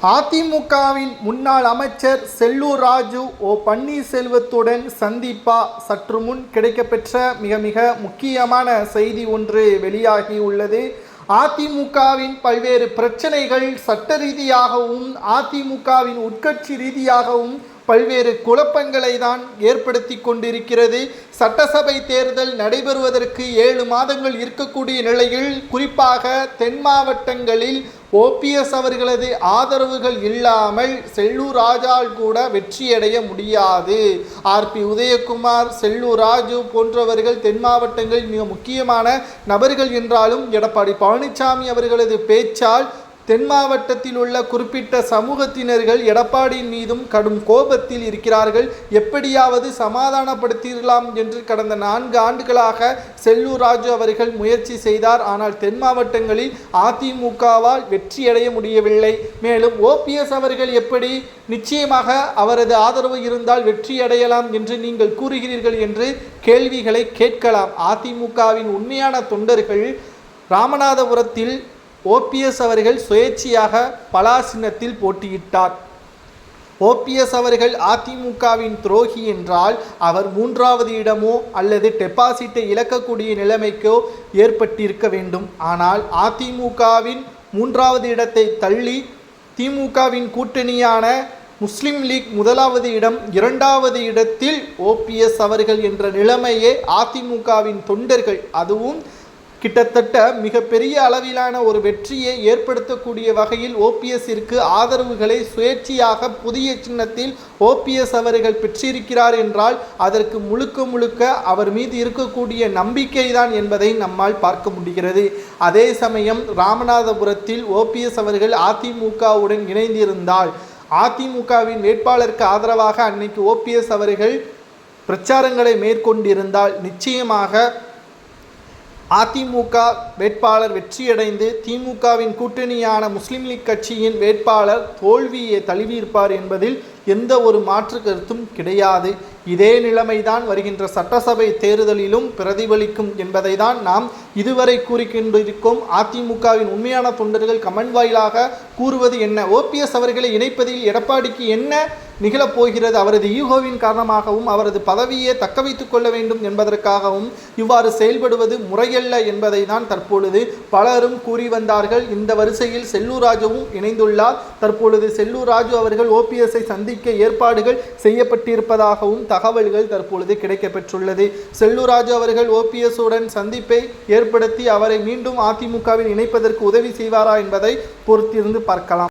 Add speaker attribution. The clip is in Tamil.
Speaker 1: அதிமுகவின் முன்னாள் அமைச்சர் செல்லூர் ராஜு ஓ பன்னீர்செல்வத்துடன் சந்திப்பா சற்று முன் கிடைக்கப்பெற்ற மிக மிக முக்கியமான செய்தி ஒன்று வெளியாகி உள்ளது அதிமுகவின் பல்வேறு பிரச்சனைகள் சட்ட ரீதியாகவும் அதிமுகவின் உட்கட்சி ரீதியாகவும் பல்வேறு குழப்பங்களை தான் ஏற்படுத்தி கொண்டிருக்கிறது. சட்டசபை தேர்தல் நடைபெறுவதற்கு ஏழு மாதங்கள் இருக்கக்கூடிய நிலையில் குறிப்பாக தென் மாவட்டங்களில் ஓபிஎஸ் அவர்களது ஆதரவுகள் இல்லாமல் செல்லூர் ராஜால் கூட வெற்றியடைய முடியாது. ஆர்பி உதயகுமார் செல்லூர் ராஜு போன்றவர்கள் தென் மாவட்டங்களில் மிக முக்கியமான நபர்கள் என்றாலும் எடப்பாடி பழனிசாமி அவர்களது பேச்சால் தென் மாவட்டத்தில் உள்ள குறிப்பிட்ட சமூகத்தினர்கள் எடப்பாடியின் மீதும் கடும் கோபத்தில் இருக்கிறார்கள். எப்படியாவது சமாதானப்படுத்திடலாம் என்று கடந்த நான்கு ஆண்டுகளாக செல்லூர் ராஜு அவர்கள் முயற்சி செய்தார். ஆனால் தென் மாவட்டங்களில் அதிமுகவால் வெற்றியடைய முடியவில்லை. மேலும் ஓபிஎஸ் அவர்கள் எப்படி நிச்சயமாக அவரது ஆதரவு இருந்தால் வெற்றியடையலாம் என்று நீங்கள் கூறுகிறீர்கள் என்று கேள்விகளை கேட்கலாம். அதிமுகவின் உண்மையான தொண்டர்கள் ராமநாதபுரத்தில் ஓபிஎஸ் அவர்கள் சுயேட்சையாக பலாசின்னத்தில் போட்டியிட்டார். ஓபிஎஸ் அவர்கள் அதிமுகவின் துரோகி என்றால் அவர் மூன்றாவது இடமோ அல்லது டெபாசிட்டை இழக்கக்கூடிய நிலைமைக்கோ ஏற்பட்டிருக்க வேண்டும். ஆனால் அதிமுகவின் மூன்றாவது இடத்தை தள்ளி திமுகவின் கூட்டணியான முஸ்லிம் லீக் முதலாவது இடம் இரண்டாவது இடத்தில் ஓபிஎஸ் அவர்கள் என்ற நிலைமையே அதிமுகவின் தொண்டர்கள் அதுவும் கிட்டத்தட்ட மிகப்பெரிய அளவிலான ஒரு வெற்றியை ஏற்படுத்தக்கூடிய வகையில் ஓபிஎஸ்ஸிற்கு ஆதரவுகளை சுயேட்சையாக புதிய சின்னத்தில் ஓபிஎஸ் அவர்கள் பெற்றிருக்கிறார் என்றால் அதற்கு முழுக்க முழுக்க அவர் மீது இருக்கக்கூடிய நம்பிக்கை தான் என்பதை நம்மால் பார்க்க முடிகிறது. அதே சமயம் ராமநாதபுரத்தில் ஓபிஎஸ் அவர்கள் அதிமுகவுடன் இணைந்திருந்தால் அதிமுகவின் வேட்பாளருக்கு ஆதரவாக அன்னைக்கு ஓபிஎஸ் அவர்கள் பிரச்சாரங்களை மேற்கொண்டிருந்தால் நிச்சயமாக அதிமுக வேட்பாளர் வெற்றியடைந்து திமுகவின் கூட்டணியான முஸ்லீம் லீக் கட்சியின் வேட்பாளர் தோல்வியை தழுவியிருப்பார் என்பதில் எந்த ஒரு மாற்று கருத்தும் கிடையாது. இதே நிலைமைதான் வருகின்ற சட்டசபை தேர்தலிலும் பிரதிபலிக்கும் என்பதை தான் நாம் இதுவரை கூறிக்கொண்டிருக்கும். அதிமுகவின் உண்மையான தொண்டர்கள் கமெண்ட் வாயிலாக கூறுவது என்ன? ஓபிஎஸ் அவர்களை இணைப்பதில் எடப்பாடிக்கு என்ன நிகழப்போகிறது. அவரது ஈகோவின் காரணமாகவும் அவரது பதவியை தக்க வைத்துக் கொள்ள வேண்டும் என்பதற்காகவும் இவ்வாறு செயல்படுவது முறையல்ல என்பதை தான் தற்பொழுது பலரும் கூறி வந்தார்கள். இந்த வரிசையில் செல்லூர் ராஜுவும் இணைந்துள்ளார். தற்பொழுது செல்லூர் ராஜு அவர்கள் ஓபிஎஸ்ஐ சந்திக்க ஏற்பாடுகள் செய்யப்பட்டிருப்பதாகவும் தகவல்கள் தற்பொழுது கிடைக்கப்பெற்றுள்ளது. செல்லூர் ராஜு அவர்கள் ஓபிஎஸ் உடன் சந்திப்பை ஏற்படுத்தி அவரை மீண்டும் அதிமுகவில் இணைப்பதற்கு உதவி செய்வாரா என்பதை பொறுத்திருந்து பார்க்கலாம்.